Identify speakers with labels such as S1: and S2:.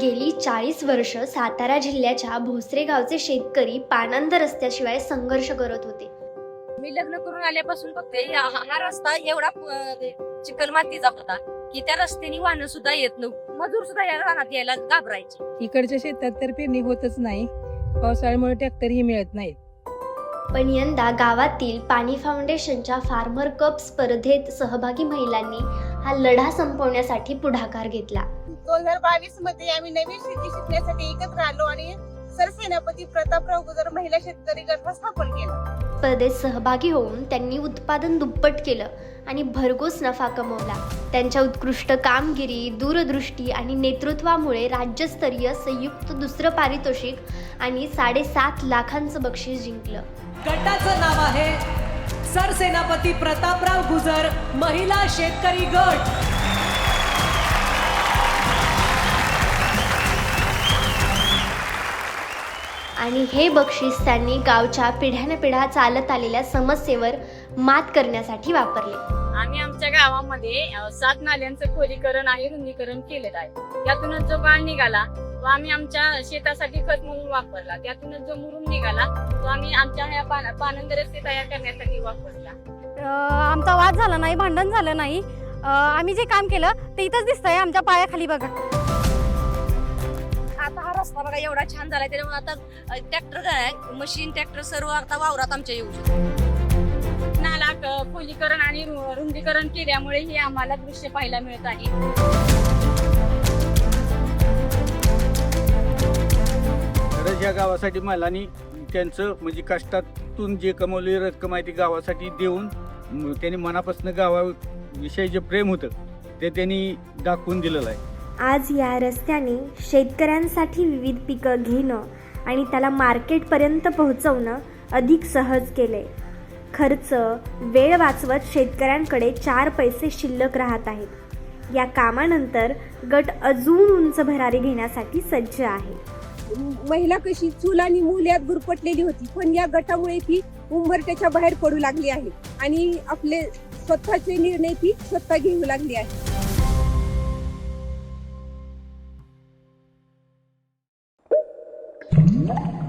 S1: गेली चाळीस वर्ष सातारा जिल्ह्याच्या भोसरे गावचे शेतकरी पानंद रस्त्याशिवाय संघर्ष करत होते.
S2: मी लग्न करून आल्यापासून फक्त या- हा हा रस्ता एवढा चिकल मातीचा होता की त्या रस्त्याने वाहनं सुद्धा येत नव्हतं मजूर सुद्धा या रानात यायला घाबरायचे.
S3: इकडच्या शेतात तर पेरणी होतच नाही. पावसाळ्यामुळे ट्रॅक्टरही मिळत नाहीत.
S1: पण यंदा गावातील पाणी फाउंडेशनच्या फार्मर कप स्पर्धेत सहभागी महिलांनी हा लढा संपवण्यासाठी पुढाकार घेतला.
S4: दोन हजार बावीसमध्ये आम्ही नवीन शेती शिकण्यासाठी एकत्र आलो आणि सरसेनापती प्रतापराव गुजर महिला शेतकरी गट स्थापन केला.
S1: स्पर्धेत सहभागी होऊन त्यांनी उत्पादन दुप्पट केलं आणि भरघोस नफा कमवला. त्यांच्या उत्कृष्ट कामगिरी दूरदृष्टी आणि नेतृत्वामुळे राज्यस्तरीय संयुक्त दुसरं पारितोषिक आणि साडेसात लाखांचं बक्षीस जिंकलं.
S5: गटाचं नाव आहे सरसेनापती प्रतापराव गुजर महिला शेतकरी गट.
S1: आणि हे बक्षीस त्यांनी गावच्या पिढ्यानपिढ्या चालत आलेल्या समस्येवर मात करण्यासाठी वापरले.
S2: आम्ही आमच्या गावामध्ये सात नाल्यांचं खोलीकरण आणि रुंदीकरण केलेलं आहे. त्यातूनच जो गाळ निघाला तो आम्ही आमच्या शेतासाठी खत म्हणून वापरला. त्यातूनच जो मुरुम निघाला तो आम्ही आमच्या ह्या पान- पानंद रस्ते तयार करण्यासाठी वापरला.
S6: अ, आमचा वाद झाला नाही भांडण झालं नाही. अ, आम्ही जे काम केलं ते इथंच दिसतंय आमच्या पायाखाली बघा.
S2: आता हा रस्ता बघा एवढा छान झालाय. त्याच्यामुळे आता ट्रॅक्टर काय मशीन ट्रॅक्टर सर्व आता वावरात आमच्या येऊ शकतो नाला खोलीकरण आणि रुंदीकरण केल्यामुळे हे आम्हाला दृश्य पाहायला मिळत आहे.
S7: या गावासाठी महिलांनी त्यांचं म्हणजे कष्टातून जे कमवलेली रक्कम आहे ती गावासाठी देऊन त्यांनी मनापासून गावाविषयी जे प्रेम होतं ते त्यांनी दाखवून दिलेलं आहे.
S1: आज या रस्त्याने शेतकऱ्यांसाठी विविध पिकं घेणं आणि त्याला मार्केटपर्यंत पोहोचवणं अधिक सहज केले खर्च वेळ वाचवत शेतकऱ्यांकडे चार पैसे शिल्लक राहत आहेत. या कामानंतर गट अजून उंच भरारी घेण्यासाठी सज्ज आहे.
S4: महिला कशी चूल आणि मूल यात गुरपटलेली होती पण या गटामुळे ती उंबरट्याच्या बाहेर पडू लागली आहे आणि आपले स्वतःचे निर्णय ती स्वतः घेऊ लागली आहे. Thank you.